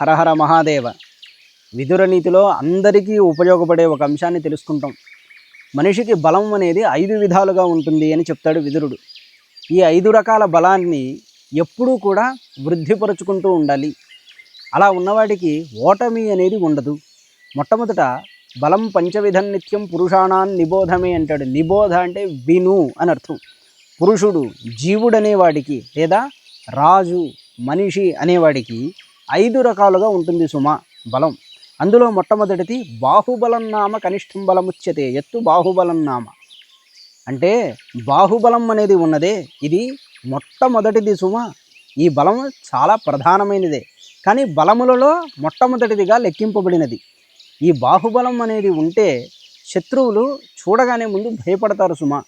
హరహర మహాదేవ. విదుర నీతిలో అందరికీ ఉపయోగపడే ఒక అంశాన్ని తెలుసుకుంటాం. మనిషికి బలం అనేది ఐదు విధాలుగా ఉంటుంది అని చెప్తాడు విదురుడు. ఈ ఐదు రకాల బలాన్ని ఎప్పుడూ కూడా వృద్ధిపరుచుకుంటూ ఉండాలి. అలా ఉన్నవాడికి ఓటమి అనేది ఉండదు. మొట్టమొదట బలం పంచవిధం నిత్యం పురుషాణాన్ నిబోధమే అంటాడు. నిబోధ అంటే విను అని అర్థం. పురుషుడు జీవుడనేవాడికి లేదా రాజు మనిషి అనేవాడికి ఐదు రకాలుగా ఉంటుంది సుమ బలం. అందులో మొట్టమొదటిది బాహుబలం నామ కనిష్టం బలముచ్యతే. ఎత్తు బాహుబలం నామ. అంటే బాహుబలం అనేది ఉన్నదే. ఇది మొట్టమొదటిది సుమ. ఈ బలం చాలా ప్రధానమైనదే. కానీ బలములలో మొట్టమొదటిదిగా లెక్కింపబడినది. ఈ బాహుబలం అనేది ఉంటే శత్రువులు చూడగానే ముందు భయపడతారు సుమ.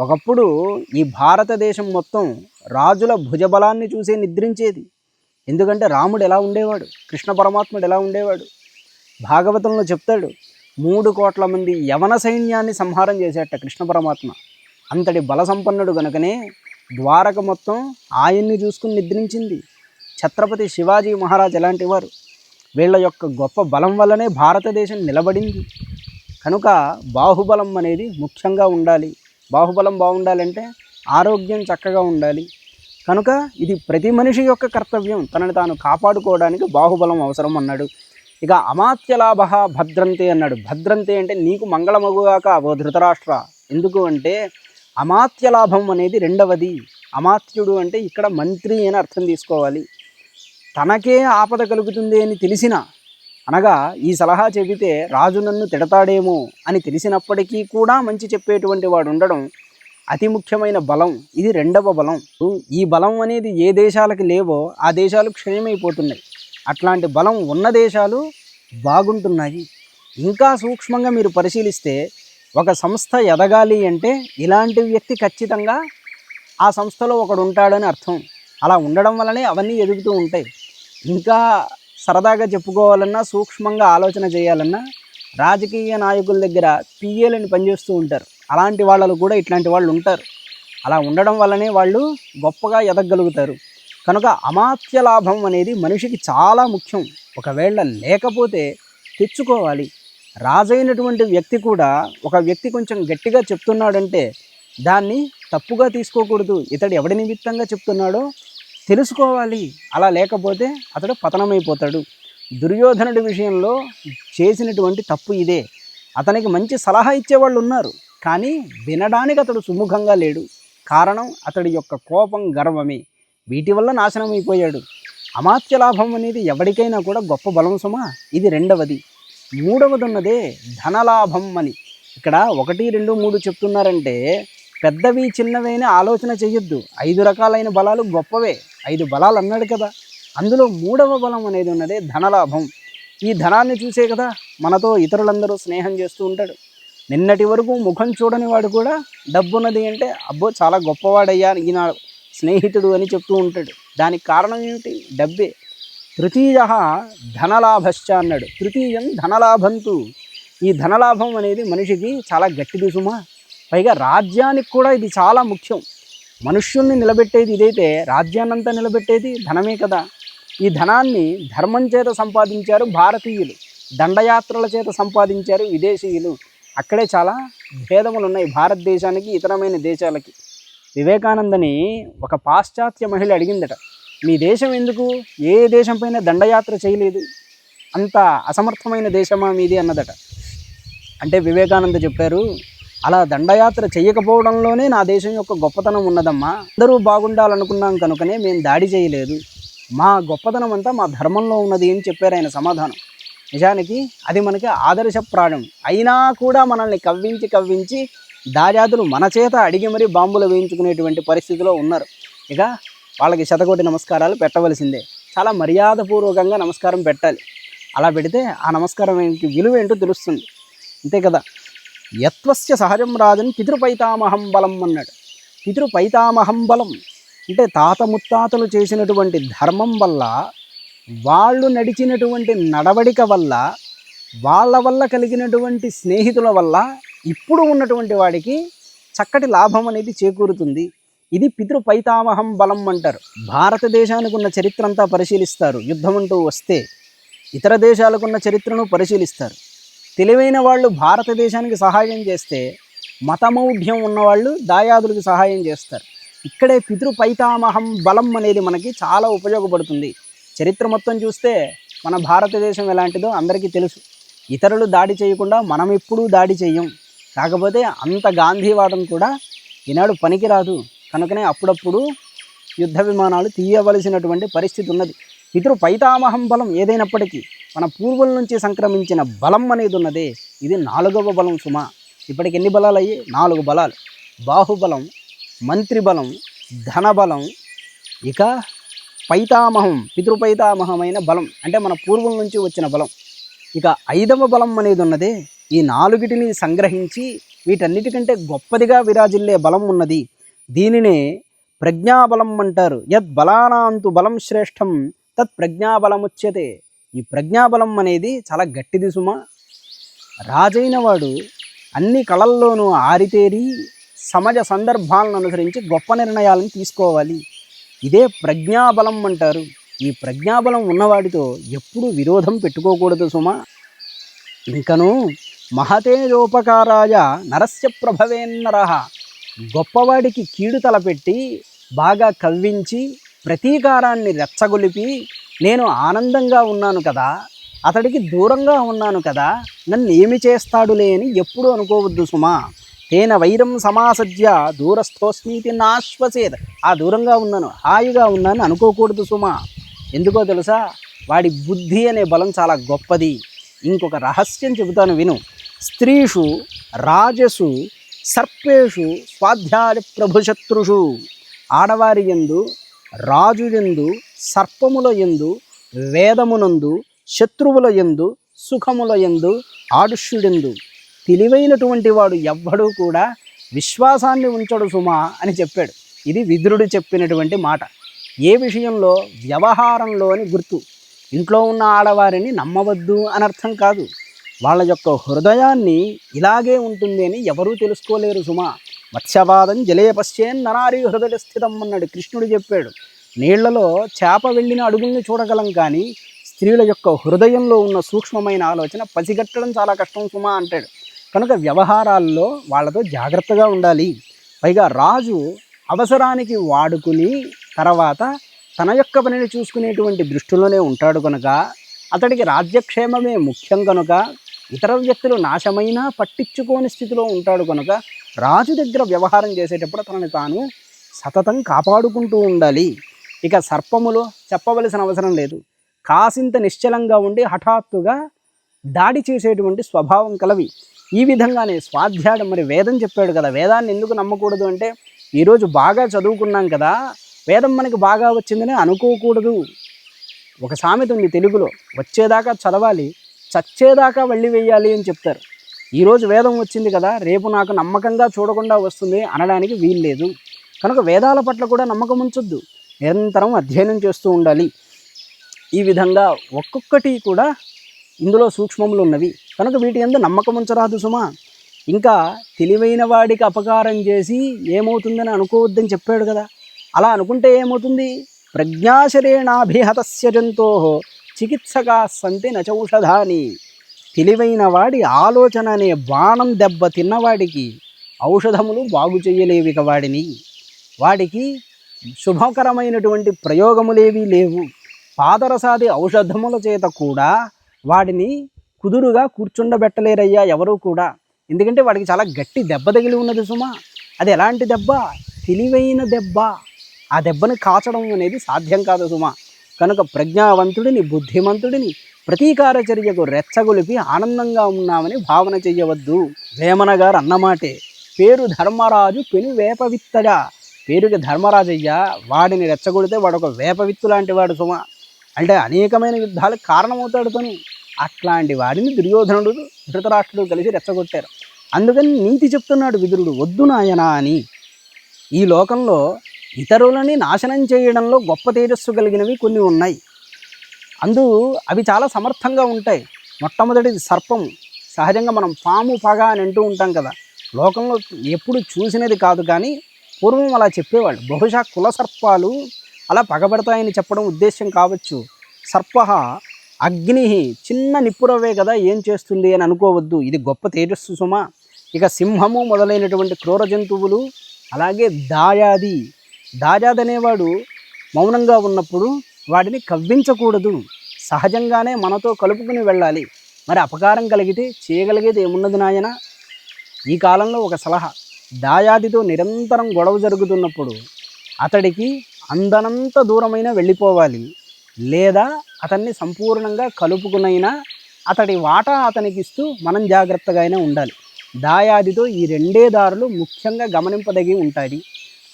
ఒకప్పుడు ఈ భారతదేశం మొత్తం రాజుల భుజబలాన్ని చూసే నిద్రించేది. ఎందుకంటే రాముడు ఎలా ఉండేవాడు? కృష్ణ పరమాత్ముడు ఎలా ఉండేవాడు? భాగవతంలో చెప్తాడు మూడు కోట్ల మంది యవన సైన్యాన్ని సంహారం చేసేట కృష్ణ పరమాత్మ. అంతటి బలసంపన్నుడు గనుకనే ద్వారక మొత్తం ఆయన్ని చూసుకుని నిద్రించింది. ఛత్రపతి శివాజీ మహారాజ్ ఎలాంటి వారు? వీళ్ళ యొక్క గొప్ప బలం వల్లనే భారతదేశం నిలబడింది. కనుక బాహుబలం అనేది ముఖ్యంగా ఉండాలి. బాహుబలం బాగుండాలంటే ఆరోగ్యం చక్కగా ఉండాలి. కనుక ఇది ప్రతి మనిషి యొక్క కర్తవ్యం. తనని తాను కాపాడుకోవడానికి బాహుబలం అవసరం అన్నాడు. ఇక అమాత్యలాభ భద్రంతే అన్నాడు. భద్రంతే అంటే నీకు మంగళమగుగాక ఓ ధృతరాష్ట్ర. ఎందుకు అంటే అమాత్యలాభం అనేది రెండవది. అమాత్యుడు అంటే ఇక్కడ మంత్రి అని అర్థం తీసుకోవాలి. తనకే ఆపద కలుగుతుంది అని తెలిసిన అనగా ఈ సలహా చెబితే రాజు నన్ను తిడతాడేమో అని తెలిసినప్పటికీ కూడా మంచి చెప్పేటువంటి వాడు ఉండడం అతి ముఖ్యమైన బలం ఇది రెండవ బలం. ఈ బలం అనేది ఏ దేశాలకు లేవో ఆ దేశాలు క్షయమైపోతున్నాయి. అట్లాంటి బలం ఉన్న దేశాలు బాగుంటున్నాయి. ఇంకా సూక్ష్మంగా మీరు పరిశీలిస్తే ఒక సంస్థ ఎదగాలి అంటే ఇలాంటి వ్యక్తి ఖచ్చితంగా ఆ సంస్థలో ఒకడు ఉంటాడని అర్థం. అలా ఉండడం వల్లనే అవన్నీ ఎదుగుతూ ఉంటాయి. ఇంకా సరదాగా చెప్పుకోవాలన్నా సూక్ష్మంగా ఆలోచన చేయాలన్నా రాజకీయ నాయకుల దగ్గర పిఏలని పనిచేస్తూ ఉంటారు. అలాంటి వాళ్ళు కూడా ఇట్లాంటి వాళ్ళు ఉంటారు. అలా ఉండడం వల్లనే వాళ్ళు గొప్పగా ఎదగలుగుతారు. కనుక అమాత్య లాభం అనేది మనిషికి చాలా ముఖ్యం. ఒకవేళ లేకపోతే తెచ్చుకోవాలి. రాజైనటువంటి వ్యక్తి కూడా ఒక వ్యక్తి కొంచెం గట్టిగా చెప్తున్నాడంటే దాన్ని తప్పుగా తీసుకోకూడదు. ఇతడు ఎవడి నిమిత్తంగా చెప్తున్నాడో తెలుసుకోవాలి. అలా లేకపోతే అతడు పతనమైపోతాడు. దుర్యోధనుడి విషయంలో చేసినటువంటి తప్పు ఇదే. అతనికి మంచి సలహా ఇచ్చేవాళ్ళు ఉన్నారు. కానీ వినడానికి అతడు సుముఖంగా లేడు. కారణం అతడి యొక్క కోపం గర్వమే. వీటి వల్ల నాశనం అయిపోయాడు అమాత్య లాభం అనేది ఎవరికైనా కూడా గొప్ప బలం సుమా? ఇది రెండవది. మూడవది ఉన్నదే ధనలాభం అని. ఇక్కడ ఒకటి రెండు మూడు చెప్తున్నారంటే పెద్దవి చిన్నవైన ఆలోచన చేయొద్దు ఐదు రకాలైన బలాలు గొప్పవే. ఐదు బలాలు అన్నాడు కదా. అందులో మూడవ బలం అనేది ఉన్నదే ధనలాభం. ఈ ధనాన్ని చూసే కదా మనతో ఇతరులందరూ స్నేహం చేస్తూ ఉంటాడు నిన్నటి వరకు ముఖం చూడని వాడు కూడా డబ్బున్నది అంటే అబ్బో చాలా గొప్పవాడయ్యా ఈయన స్నేహితుడు అని చెప్తూ ఉంటాడు. దానికి కారణం ఏమిటి? డబ్బే. తృతీయ ధనలాభశ్చ అన్నాడు. తృతీయం ధనలాభంతు. ఈ ధనలాభం అనేది మనిషికి చాలా గట్టిది సుమా పైగా రాజ్యానికి కూడా ఇది చాలా ముఖ్యం. మనుష్యుల్ని నిలబెట్టేది ఇదైతే రాజ్యాన్నంతా నిలబెట్టేది ధనమే కదా. ఈ ధనాన్ని ధర్మం చేత సంపాదించారు భారతీయులు. దండయాత్రల చేత సంపాదించారు విదేశీయులు. అక్కడే చాలా భేదములు ఉన్నాయి భారతదేశానికి ఇతరమైన దేశాలకి. వివేకానందని ఒక పాశ్చాత్య మహిళ అడిగిందట మీ దేశం ఎందుకు? ఏ దేశం పైన దండయాత్ర చేయలేదు? అంత అసమర్థమైన దేశమా మీది? అన్నదట. అంటే వివేకానంద చెప్పారు అలా దండయాత్ర చేయకపోవడంలోనే నా దేశం యొక్క గొప్పతనం ఉన్నదమ్మా. అందరూ బాగుండాలనుకున్నాం కనుకనే మేము దాడి చేయలేదు. మా గొప్పతనం అంతా మా ధర్మంలో ఉన్నది అని చెప్పారు ఆయన సమాధానం. నిజానికి అది మనకి ఆదర్శప్రాయం అయినా కూడా మనల్ని కవ్వించి కవ్వించి దాజాదులు మన చేత అడిగి మరీ బాంబులు వేయించుకునేటువంటి పరిస్థితిలో ఉన్నారు. ఇక వాళ్ళకి శతకోటి నమస్కారాలు పెట్టవలసిందే. చాలా మర్యాదపూర్వకంగా నమస్కారం పెట్టాలి. అలా పెడితే ఆ నమస్కారం ఏంటి? విలువ ఏంటో తెలుస్తుంది. అంతే కదా? యత్వస్య సహజం రాజన్ పితృపైతామహం బలం అన్నాడు. పితృపైతామహం బలం అంటే తాత ముత్తాతలు చేసినటువంటి ధర్మం వల్ల వాళ్ళు నడిచినటువంటి నడవడిక వల్ల వాళ్ళ వల్ల కలిగినటువంటి స్నేహితుల వల్ల ఇప్పుడు ఉన్నటువంటి వాడికి చక్కటి లాభం అనేది చేకూరుతుంది. ఇది పితృపైతామహం బలం అంటారు. భారతదేశానికి ఉన్న చరిత్ర అంతా పరిశీలిస్తారు. యుద్ధం అంటూ వస్తే ఇతర దేశాలకున్న చరిత్రను పరిశీలిస్తారు. తెలివైన వాళ్ళు భారతదేశానికి సహాయం చేస్తే మతమౌఢ్యం ఉన్నవాళ్ళు దాయాదులకు సహాయం చేస్తారు. ఇక్కడే పితృపైతామహం బలం అనేది మనకి చాలా ఉపయోగపడుతుంది. చరిత్ర మొత్తం చూస్తే మన భారతదేశం ఎలాంటిదో అందరికీ తెలుసు. ఇతరులు దాడి చేయకుండా మనం ఎప్పుడూ దాడి చేయం. కాకపోతే అంత గాంధీవాదం కూడా ఈనాడు పనికిరాదు. కనుకనే అప్పుడప్పుడు యుద్ధ విమానాలు తీయవలసినటువంటి పరిస్థితి ఉన్నది. ఇతరు పైతామహం బలం ఏదైనప్పటికీ మన పూర్వుల నుంచి సంక్రమించిన బలం అనేది ఉన్నదే. ఇది నాలుగవ బలం సుమ. ఇప్పటికి ఎన్ని బలాలు అయ్యి నాలుగు బలాలు. బాహుబలం మంత్రి బలం ధనబలం. ఇక పైతామహం పితృపైతామహమైన బలం. అంటే మన పూర్వం నుంచి వచ్చిన బలం. ఇక ఐదవ బలం అనేది ఉన్నదే ఈ నాలుగిటిని సంగ్రహించి వీటన్నిటికంటే గొప్పదిగా విరాజిల్లే బలం ఉన్నది. దీనినే ప్రజ్ఞాబలం అంటారు. యద్ బలానాంతు బలం శ్రేష్టం తత్ ప్రజ్ఞాబలముచ్యతే. ఈ ప్రజ్ఞాబలం అనేది చాలా గట్టిది సుమ. రాజైన వాడు అన్ని కళల్లోనూ ఆరితేరి సమాజ సందర్భాలను అనుసరించి గొప్ప నిర్ణయాలను తీసుకోవాలి. ఇదే ప్రజ్ఞాబలం అంటారు. ఈ ప్రజ్ఞాబలం ఉన్నవాడితో ఎప్పుడు విరోధం పెట్టుకోకూడదు సుమా. ఇంకను మహతేజోపకారాయ నరస్య ప్రభవేన్నర గొప్పవాడికి కీడు తలపెట్టి బాగా కవ్వించి ప్రతీకారాన్ని రెచ్చగొలిపి నేను ఆనందంగా ఉన్నాను కదా అతడికి దూరంగా ఉన్నాను కదా నన్ను ఏమి చేస్తాడులే అని ఎప్పుడూ అనుకోవద్దు సుమా. తేన వైరం సమాసజ్య దూరస్థోస్మీతి నాశ్వసేద్ ఆ దూరంగా ఉన్నాను హాయిగా ఉన్నాను అనుకోకూడదు సుమా. ఎందుకో తెలుసా? వాడి బుద్ధి అనే బలం చాలా గొప్పది. ఇంకొక రహస్యం చెబుతాను విను. స్త్రీషు రాజసు సర్పేషు స్వాధ్యాయ ప్రభుశత్రుషు. ఆడవారి ఎందు రాజు ఎందు సర్పముల ఎందు వేదమునందు శత్రువుల ఎందు సుఖముల ఎందు ఆడుష్యుడెందు. తెలివైనటువంటి వాడు ఎవ్వడూ కూడా విశ్వాసాన్ని ఉంచడు సుమా అని చెప్పాడు. ఇది విదురుడు చెప్పినటువంటి మాట. ఏ విషయంలో? వ్యవహారంలో అని గుర్తు. ఇంట్లో ఉన్న ఆడవారిని నమ్మవద్దు అని అర్థం కాదు. వాళ్ళ యొక్క హృదయాన్ని ఇలాగే ఉంటుంది అని ఎవరూ తెలుసుకోలేరు సుమా. మత్స్యవాదం జలే నరారి హృదయ స్థితం అన్నాడు కృష్ణుడు చెప్పాడు. నీళ్ళలో చేప వెళ్ళిన అడుగుల్ని చూడగలం కానీ స్త్రీల యొక్క హృదయంలో ఉన్న సూక్ష్మమైన ఆలోచన పసిగట్టడం చాలా కష్టం సుమా అంటాడు. కనుక వ్యవహారాల్లో వాళ్ళతో జాగ్రత్తగా ఉండాలి. పైగా రాజు అవసరానికి వాడుకుని తర్వాత తన యొక్క పనిని చూసుకునేటువంటి దృష్టిలోనే ఉంటాడు కనుక అతడికి రాజ్యక్షేమమే ముఖ్యం కనుక ఇతర వ్యక్తులు నాశమైనా పట్టించుకోని స్థితిలో ఉంటాడు కనుక రాజు దగ్గర వ్యవహారం చేసేటప్పుడు తనని తాను సతతం కాపాడుకుంటూ ఉండాలి. ఇక సర్పములో చెప్పవలసిన అవసరం లేదు. కాసింత నిశ్చలంగా ఉండి హఠాత్తుగా దాడి చేసేటువంటి స్వభావం కలవి. ఈ విధంగానే స్వాధ్యాయం మరి వేదం చెప్పాడు కదా. వేదాన్ని ఎందుకు నమ్మకూడదు అంటే ఈరోజు బాగా చదువుకున్నాం కదా వేదం మనకి బాగా వచ్చిందని అనుకోకూడదు. ఒక సామెత ఉంది తెలుగులో వచ్చేదాకా చదవాలి చచ్చేదాకా వెళ్ళి వేయాలి అని చెప్తారు. ఈరోజు వేదం వచ్చింది కదా రేపు నాకు నమ్మకంగా చూడకుండా వస్తుంది అనడానికి వీల్లేదు కనుక వేదాల పట్ల కూడా నమ్మకం ఉంచొద్దు. నిరంతరం అధ్యయనం చేస్తూ ఉండాలి. ఈ విధంగా ఒక్కొక్కటి కూడా ఇందులో సూక్ష్మములు ఉన్నవి. కనుక వీటి ఎందు నమ్మకం ఉంచరాదు సుమా. ఇంకా తెలివైన వాడికి అపకారం చేసి ఏమవుతుందని అనుకోవద్దని చెప్పాడు కదా. అలా అనుకుంటే ఏమవుతుంది? ప్రజ్ఞాశరేణాభిహతస్య జంతో చికిత్సగా సంతి నచౌషధాని తెలివైన వాడి ఆలోచన అనే బాణం దెబ్బ తిన్నవాడికి ఔషధములు బాగు చేయలేవిక వాడిని. వాడికి శుభకరమైనటువంటి ప్రయోగములేవీ లేవు. పాదరసాది ఔషధముల చేత కూడా వాడిని కుదురుగా కూర్చుండబెట్టలేరయ్యా ఎవరూ కూడా. ఎందుకంటే వాడికి చాలా గట్టి దెబ్బ తగిలి ఉన్నది సుమా. అది ఎలాంటి దెబ్బ? తెలివైన దెబ్బ. ఆ దెబ్బని కాచడం అనేది సాధ్యం కాదు సుమా. కనుక ప్రజ్ఞావంతుడిని బుద్ధిమంతుడిని ప్రతీకార చర్యకు రెచ్చగొలిపి ఆనందంగా ఉన్నామని భావన చెయ్యవద్దు. వేమన గారు అన్నమాటే. పేరు ధర్మరాజు పెను వేపవిత్తగా పేరుకి ధర్మరాజయ్య వాడిని రెచ్చగొడితే వాడు ఒక వేపవిత్తు లాంటి వాడు సుమ. అంటే అనేకమైన యుద్ధాలకు కారణమవుతాడు తను అట్లాంటి వాడిని దుర్యోధనుడు ధృతరాష్ట్రుడు కలిసి రెచ్చగొట్టారు. అందుకని నీతి చెప్తున్నాడు విదురుడు వద్దు నాయనా అని. ఈ లోకంలో ఇతరులని నాశనం చేయడంలో గొప్ప తేజస్సు కలిగినవి కొన్ని ఉన్నాయి. అందు అవి చాలా సమర్థంగా ఉంటాయి. మొట్టమొదటిది సర్పం సహజంగా మనం పాము పగ అని అంటూ ఉంటాం కదా. లోకంలో ఎప్పుడు చూసినది కాదు కానీ పూర్వం అలా చెప్పేవాళ్ళు. బహుశా కుల సర్పాలు అలా పగబడతాయని చెప్పడం ఉద్దేశం కావచ్చు. సర్ప అగ్ని చిన్న నిప్పురవే కదా ఏం చేస్తుంది అని అనుకోవద్దు. ఇది గొప్ప తేజస్సు సుమ. ఇక సింహము మొదలైనటువంటి క్రూర జంతువులు అలాగే దాయాది. దాయాది అనేవాడు మౌనంగా ఉన్నప్పుడు వాటిని కవ్వించకూడదు. సహజంగానే మనతో కలుపుకుని వెళ్ళాలి. మరి అపకారం కలిగితే చేయగలిగేది ఏమున్నది నాయన? ఈ కాలంలో ఒక సలహా. దాయాదితో నిరంతరం గొడవ జరుగుతున్నప్పుడు అతడికి అందనంత దూరమైన వెళ్ళిపోవాలి. లేదా అతన్ని సంపూర్ణంగా కలుపుకునైనా అతడి వాటా అతనికి ఇస్తూ మనం జాగ్రత్తగా అయినా ఉండాలి. దాయాదితో ఈ రెండే దారులు ముఖ్యంగా గమనింపదగి ఉంటాయి.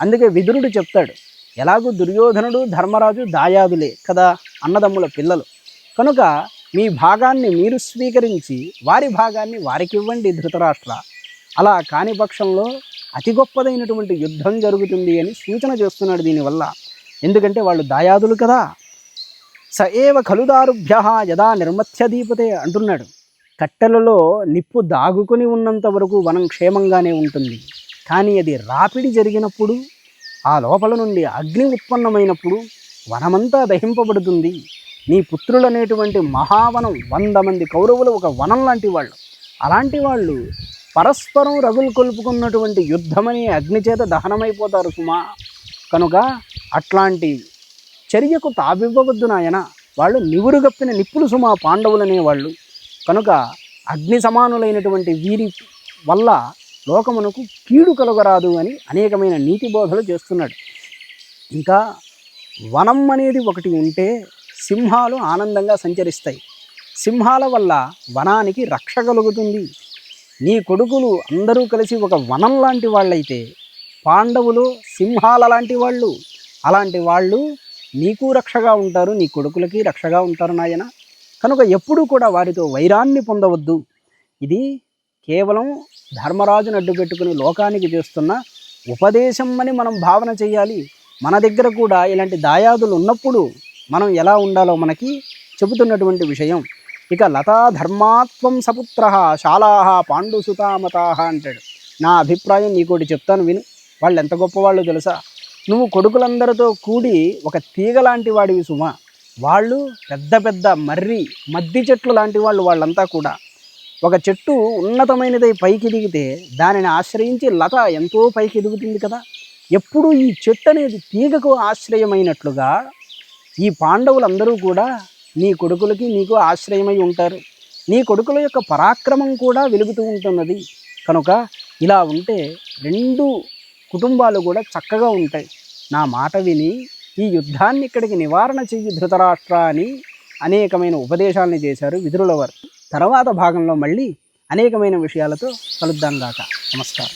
అందుకే విదురుడు చెప్తాడు ఎలాగూ దుర్యోధనుడు ధర్మరాజు దాయాదులే కదా అన్నదమ్ముల పిల్లలు. కనుక మీ భాగాన్ని మీరు స్వీకరించి వారి భాగాన్ని వారికి ఇవ్వండి ధృతరాష్ట్ర. అలా కాని పక్షంలో అతి గొప్పదైనటువంటి యుద్ధం జరుగుతుంది అని సూచన చేస్తున్నాడు దీనివల్ల. ఎందుకంటే వాళ్ళు దాయాదులు కదా. స ఏవ ఖలుదారుభ్య యదా నిర్మత్య దీపతే అంటున్నాడు. కట్టెలలో నిప్పు దాగుకొని ఉన్నంత వరకు వనం క్షేమంగానే ఉంటుంది. కానీ అది రాపిడి జరిగినప్పుడు ఆ లోపల నుండి అగ్ని ఉత్పన్నమైనప్పుడు వనమంతా దహింపబడుతుంది. నీ పుత్రులనేటువంటి మహావనం వంద మంది కౌరవులు ఒక వనం లాంటి వాళ్ళు. అలాంటి వాళ్ళు పరస్పరం రగులు కొలుపుకున్నటువంటి యుద్ధమని అగ్ని చేత దహనమైపోతారు సుమా. కనుక అట్లాంటి చర్యకు తావివ్వవద్దు నాయన. వాళ్ళు నివురుగప్పిన నిప్పులు సుమా పాండవులనే వాళ్ళు. కనుక అగ్ని సమానులైనటువంటి వీరి వల్ల లోకమునకు కీడు కలుగరాదు అని అనేకమైన నీతి బోధలు చేస్తున్నాడు. ఇంకా వనం అనేది ఒకటి ఉంటే సింహాలు ఆనందంగా సంచరిస్తాయి. సింహాల వల్ల వనానికి రక్ష కలుగుతుంది. నీ కొడుకులు అందరూ కలిసి ఒక వనం లాంటి వాళ్ళైతే పాండవులు సింహాల లాంటి వాళ్ళు. అలాంటి వాళ్ళు నీకు రక్షగా ఉంటారు నీ కొడుకులకి రక్షగా ఉంటారు నాయన. కనుక ఎప్పుడూ కూడా వారితో వైరాన్ని పొందవద్దు. ఇది కేవలం ధర్మరాజును అడ్డుపెట్టుకుని లోకానికి చేస్తున్న ఉపదేశం అని మనం భావన చేయాలి. మన దగ్గర కూడా ఇలాంటి దాయాదులు ఉన్నప్పుడు మనం ఎలా ఉండాలో మనకి చెబుతున్నటువంటి విషయం. ఇక లతా ధర్మాత్వం సపుత్ర శాలాహ పాండుసుతామతాహ అంటాడు. నా అభిప్రాయం నీకోటి చెప్తాను విను. వాళ్ళు ఎంత గొప్పవాళ్ళు తెలుసా? నువ్వు కొడుకులందరితో కూడి ఒక తీగ లాంటి వాడివి సుమా. వాళ్ళు పెద్ద పెద్ద మర్రి మద్ది చెట్లు లాంటి వాళ్ళు వాళ్ళంతా కూడా. ఒక చెట్టు ఉన్నతమైనదై పైకి ఎదిగితే దానిని ఆశ్రయించి లత ఎంతో పైకి ఎదుగుతుంది కదా. ఎప్పుడు ఈ చెట్టు అనేది తీగకు ఆశ్రయమైనట్లుగా ఈ పాండవులందరూ కూడా నీ కొడుకులకి నీకు ఆశ్రయమై ఉంటారు. నీ కొడుకుల యొక్క పరాక్రమం కూడా వెలుగుతూ ఉంటున్నది. కనుక ఇలా ఉంటే రెండు కుటుంబాలు కూడా చక్కగా ఉంటాయి. నా మాట విని ఈ యుద్ధాన్ని ఇక్కడికి నివారణ చెయ్యి ధృతరాష్ట్ర అని అనేకమైన ఉపదేశాలని చేశారు విదురుల తర్వాత భాగంలో మళ్ళీ అనేకమైన విషయాలతో కలుద్దాం గాక. నమస్కారం.